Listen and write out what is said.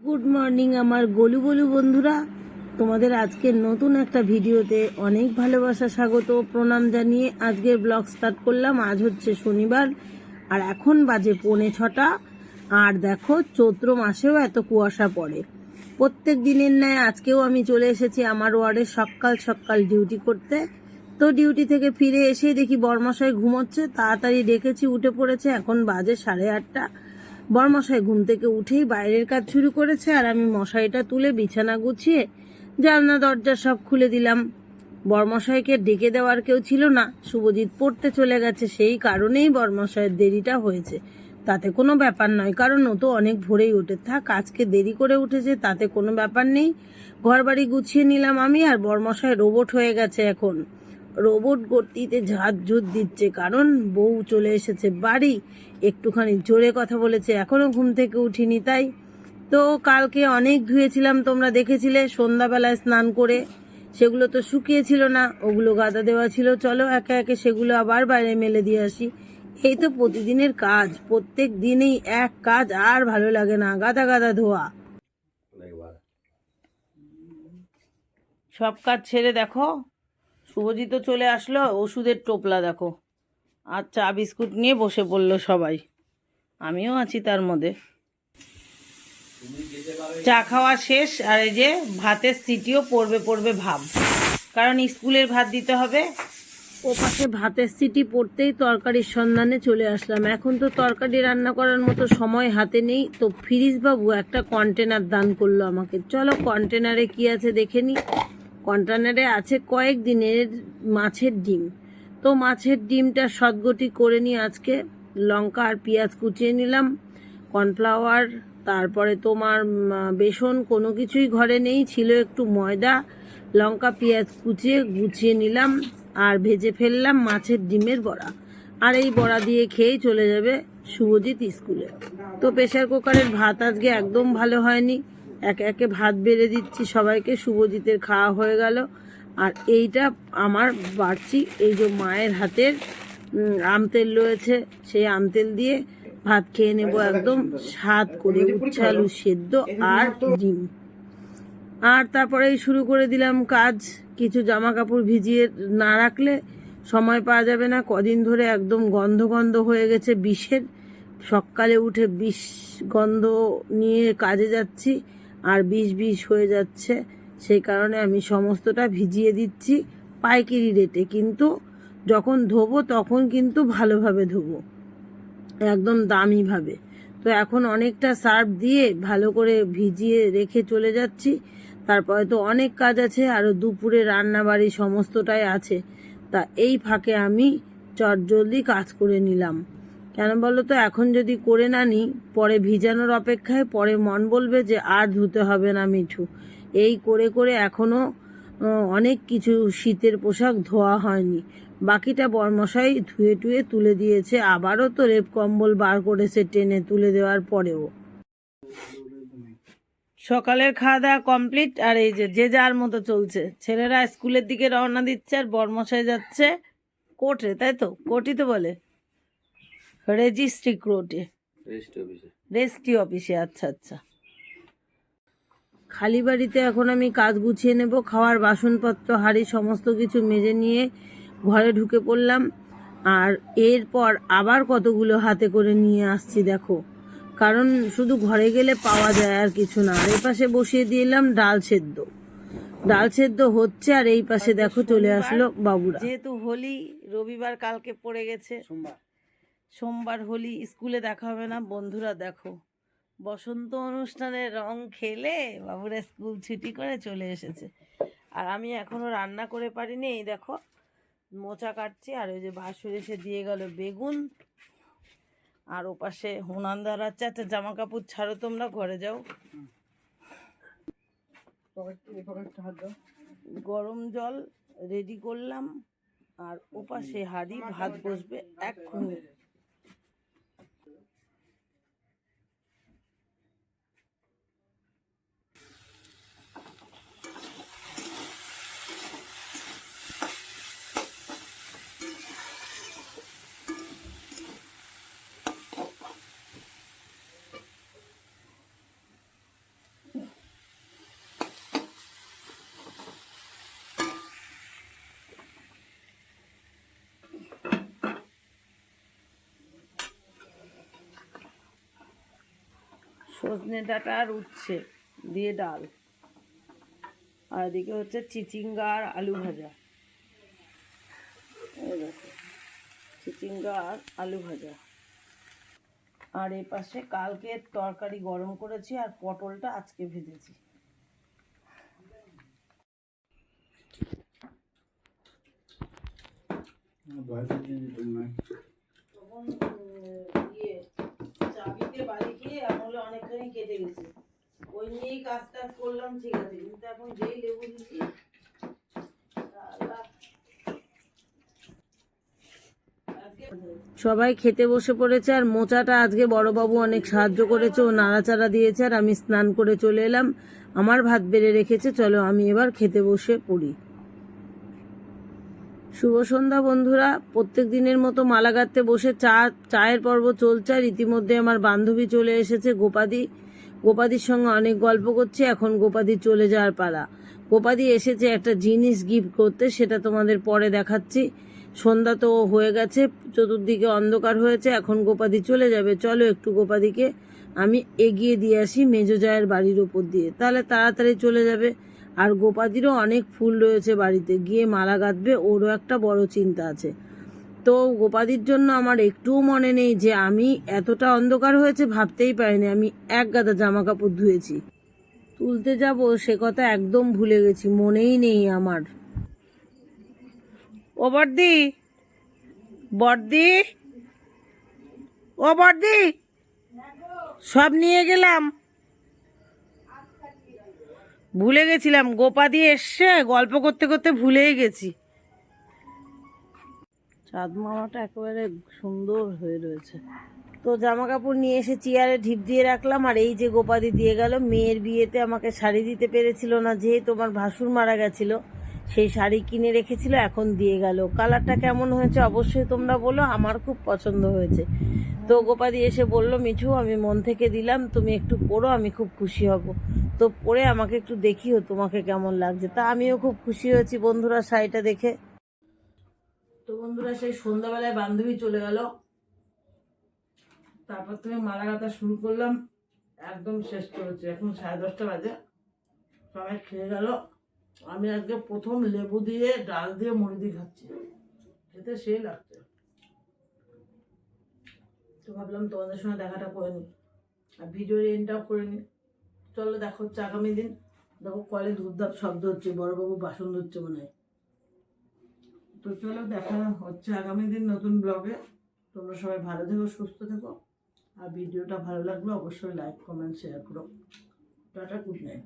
Good morning আমার গলু গলু বন্ধুরা। তোমাদের আজকের নতুন একটা ভিডিওতে অনেক ভালোবাসা, স্বাগত, প্রণাম জানিয়ে আজকের ব্লগ স্টার্ট করলাম। আজ হচ্ছে শনিবার, আর এখন বাজে পৌনে ছটা। আর দেখো, চৈত্র মাসেও এত কুয়াশা পড়ে। প্রত্যেক দিনের ন্যায় আজকেও আমি চলে এসেছি আমার ওয়ার্ডে সকাল সকাল ডিউটি করতে। তো ডিউটি থেকে ফিরে এসে দেখি বর্মশাই ঘুমোচ্ছে। তাড়াতাড়ি ডেকেছি, উঠে পড়েছে। এখন বাজে সাড়ে আটটা। বরমশাই ঘুম থেকে উঠেই বাইরের কাজ শুরু করেছে আর আমি মশারিটা তুলে বিছানা গুছিয়ে জানলা, দরজা সব খুলে দিলাম। বরমশাইকে ডেকে দেওয়ার কেউ ছিল না। শুভজিৎ পড়তে চলে গেছে, সেই কারণেই বরমশাইয়ের দেরিটা হয়েছে। তাতে কোনো ব্যাপার নয়, কারণ ও তো অনেক ভোরেই ওঠে। থাক, আজকে দেরি করে উঠেছে, তাতে কোনো ব্যাপার নেই। ঘর বাড়ি গুছিয়ে নিলাম আমি আর বরমশাই রোবট হয়ে গেছে এখন। রোবট গতিতে ঝুত দিচ্ছে কারণ বউ চলে এসেছে বাড়ি। একটুখানি জোরে কথা বলেছে এখনও ঘুম থেকে উঠিনি তাই। তো কালকে অনেক ধুয়েছিলাম তোমরা দেখেছিলে সন্ধ্যাবেলায় স্নান করে। সেগুলো তো শুকিয়েছিল না ওগুলো গাদা দেওয়া ছিল। চলো একে একে সেগুলো আবার বাইরে মেলে দিয়ে আসি। এই তো প্রতিদিনের কাজ প্রত্যেক দিনেই এক কাজ আর ভালো লাগে না গাদা গাদা ধোয়া। সব কাজ ছেড়ে দেখো। শুভজিৎ চলে আসলো, ওষুধের টোপলা দেখো। আর চা বিস্কুট নিয়ে বসে পড়ল সবাই। আমিও আছি তার মধ্যে। চা খাওয়া শেষ, আর এই যে ভাতের সিটিও পড়বে পড়বে ভাব। কারণ স্কুলের ভাত দিতে হবে। ও পাশে ভাতের সিটি পড়তেই তরকারির সন্ধানে চলে আসলাম। এখন তো তরকারি রান্না করার মতো সময় হাতে নেই। তো ফিরিস বাবু একটা কন্টেনার দান করল আমাকে। চলো কন্টেনারে কি আছে দেখে নি। কন্টেনারে আছে কয়েক দিনের মাছের ডিম। তো মাছের ডিমটা সদগটি করে নিই আজকে লঙ্কা আর পেঁয়াজ কুচিয়ে নিলাম, কর্নফ্লাওয়ার, তারপরে তোমার বেসন কোনো কিছুই ঘরে নেই, ছিল একটু ময়দা, লঙ্কা, পেঁয়াজ কুচিয়ে গুছিয়ে নিলাম আর ভেজে ফেললাম মাছের ডিমের বড়া। আর এই বড়া দিয়ে খেয়েই চলে যাবে শুভজিৎ স্কুলে। তো প্রেশার কুকারের ভাত আজকে একদম ভালো হয়নি। একে একে ভাত বেড়ে দিচ্ছি সবাইকে শুভজিতের খাওয়া হয়ে গেল। আর এইটা আমার বাড়ছি এই যে মায়ের হাতের উম, আমতেল রয়েছে সেই আমতেল দিয়ে ভাত খেয়ে নেব একদম স্বাদ করে উচ্ছে আলু সেদ্ধ আর ডিম। আর তারপরেই শুরু করে দিলাম কাজ কিছু জামা কাপড় ভিজিয়ে না রাখলে সময় পাওয়া যাবে না। কদিন ধরে একদম গন্ধ গন্ধ হয়ে গেছে বিষের। সকালে উঠে বিষ গন্ধ নিয়ে কাজে যাচ্ছি। আর বিষ বিষ হয়ে যাচ্ছে। সেই কারণে আমি সমস্তটা ভিজিয়ে দিচ্ছি পাইকারি রেটে। কিন্তু যখন ধোবো, তখন কিন্তু ভালোভাবে ধোবো। একদম দামিভাবে। তো এখন অনেকটা সার্ফ দিয়ে ভালো করে ভিজিয়ে রেখে চলে যাচ্ছি। তারপরে তো অনেক কাজ আছে, আরও দুপুরে রান্না বাড়ি সমস্তটাই আছে। তা এই ফাঁকে আমি চটজলদি কাজ করে নিলাম। কেন বলো তো, এখন যদি করে না নিই পরে ভিজানোর অপেক্ষায় পরে মন বলবে যে আর ধুতে হবে না মিঠু। এই করে করে এখনও অনেক কিছু শীতের পোশাক ধোয়া হয়নি। বাকিটা বর্মশাই ধুয়ে টুয়ে তুলে দিয়েছে। আবারও তো রেপ কম্বল বার করেছে টেনে তুলে দেওয়ার পরেও। সকালের খাওয়া দাওয়া কমপ্লিট, আর এই যে যে যার মতো চলছে। ছেলেরা স্কুলের দিকে রওনা দিচ্ছে, আর বর্মশাই যাচ্ছে কোর্টে, তাই তো? কোর্টই তো বলে। রেজিস্ট্রি কোর্টে রেজিস্ট্রি অফিসে আচ্ছা আচ্ছা। খালি বাড়িতে এখন আমি কাজ গুছিয়ে নেব খাওয়ার বাসনপত্র হাঁড়ি সমস্ত কিছু মেজে নিয়ে ঘরে ঢুকে পড়লাম। আর এরপর আবার কতগুলো হাতে করে নিয়ে আসছি দেখো। কারণ শুধু ঘরে গেলে পাওয়া যায় আর কিছু না। আর এই পাশে বসিয়ে দিলাম ডাল সেদ্ধ। ডাল সেদ্ধ হচ্ছে আর এই পাশে দেখো চলে আসলো বাবুরা। যেহেতু হোলি রবিবার কালকে পড়ে গেছে। সোমবার। হোলি, স্কুলে দেখা হবে না, বন্ধুরা দেখো। বসন্ত অনুষ্ঠানে রং খেলে বাবুরা স্কুল ছুটি করে চলে এসেছে। আর আমি এখনও রান্না করে পারিনি, এই দেখো, মোচা কাটছি, আর ওই যে ভাসুর এসে দিয়ে গেল বেগুন। আর ওপাশে হুনান দাঁড়াচ্ছে আচ্ছা জামা কাপড় ছাড়ো তোমরা, ঘরে যাও। গরম জল রেডি করলাম, আর ওপাশে হাঁড়ি, ভাত বসবে এক্ষুনি সজনে ডাঁটা আর উচ্ছে দিয়ে ডাল। আর এদিকে হচ্ছে চিচিঙ্গা আর আলু ভাজা। চিচিঙ্গা আর আলু ভাজা। আর এই পাশে কালকে তরকারি গরম করেছি আর পটলটা আজকে ভেজেছি। কেটে গেছে। ওই নিয়েই কাজ টাজ করলাম, ঠিক আছে। কিন্তু এখন যেই লেবু দিচ্ছি সবাই খেতে বসে পড়েছে, আর মোচাটা আজকে বড়বাবু অনেক সাহায্য করেছে, ও নাড়াচাড়া দিয়েছে, আর আমি স্নান করে চলে এলাম। আমার ভাত বেড়ে রেখেছে, চলো আমি এবার খেতে বসে পড়ি। শুভ সন্ধ্যা, বন্ধুরা। প্রত্যেক দিনের মতো মালা গাঁথতে বসে চা, চায়ের পর্ব চলছে, আর ইতিমধ্যে আমার বান্ধবী চলে এসেছে, গোপাদি। গোপাদির সঙ্গে অনেক গল্প করছে, এখন গোপাদি চলে যাওয়ার পালা। গোপাদি এসেছে একটা জিনিস গিফট করতে, সেটা তোমাদের পরে দেখাচ্ছি। সন্ধ্যা তো হয়ে গেছে, চতুর্দিকে অন্ধকার হয়েছে, এখন গোপাদি চলে যাবে। চলো একটু গোপাদিকে আমি এগিয়ে দিয়ে আসি মেজো জায়ের বাড়ির ওপর দিয়ে। তাহলে তাড়াতাড়ি চলে যাবে। আর গোপাদিরও অনেক ফুল রয়েছে বাড়িতে। গিয়ে মালা গাঁথবে, ওরও একটা বড় চিন্তা আছে। তো গোপাদির জন্য আমার একটুও মনে নেই যে আমি এতটা অন্ধকার হয়েছে ভাবতেই পারিনি। আমি এক গাদা জামা কাপড় ধুয়েছি। তুলতে যাব সে কথা একদম ভুলে গেছি, মনেই নেই আমার। ও বর্দি! বর্দি! ও বর্দি! সব নিয়ে গেলাম। ভুলে গেছিলাম। গোপাদি এসছে, গল্প করতে করতে ভুলেই গেছি। চাঁদ মামাটা একেবারে সুন্দর হয়ে রয়েছে। তো জামা কাপড় নিয়ে এসে চেয়ারে ঢিপ দিয়ে রাখলাম, আর এই যে গোপাদি দিয়ে গেল, মেয়ের বিয়েতে আমাকে শাড়ি দিতে পেরেছিল না, যেহেতু আমার ভাসুর মারা গেছিল, সেই শাড়ি কিনে রেখেছিল, এখন দিয়ে গেল। কালারটা কেমন হয়েছে অবশ্যই তোমরা বলো, আমার খুব পছন্দ হয়েছে। তো গোপাদি এসে বলল, মিঠু, আমি মন থেকে দিলাম, তুমি একটু পড়ো, আমি খুব খুশি হব। তো পরে আমাকে একটু দেখিও তোমাকে কেমন লাগছে। তা আমিও খুব খুশি হয়েছি বন্ধুরা শাড়িটা দেখে। তো বন্ধুরা, সেই সন্ধ্যাবেলায় বান্ধবী চলে গেল। তারপর থেকে মালা গাঁথা শুরু করলাম। একদম শেষ করেছি। এখন সাড়ে দশটা বাজে। সবাই খেয়ে গেল। আমি আজকে প্রথম লেবু দিয়ে ডাল দিয়ে মুড়ি দিয়ে খাচ্ছি। খেতে সেই লাগছে। তো ভাবলাম তোমাদের সঙ্গে দেখাটা করে নিই। আর ভিডিওর এন্ডটাও করে নিই। চলো, দেখো হচ্ছে আগামী দিন। দেখো কলে ধূপধাপ শব্দ হচ্ছে, বড়বাবু বাসন ধরছে মনে হয়। তো চলো দেখা হচ্ছে আগামী দিন নতুন ব্লগে। তোমরা সবাই ভালো থেকো, সুস্থ থেকো। আর ভিডিওটা ভালো লাগলে অবশ্যই লাইক কমেন্ট শেয়ার করো। Tata good night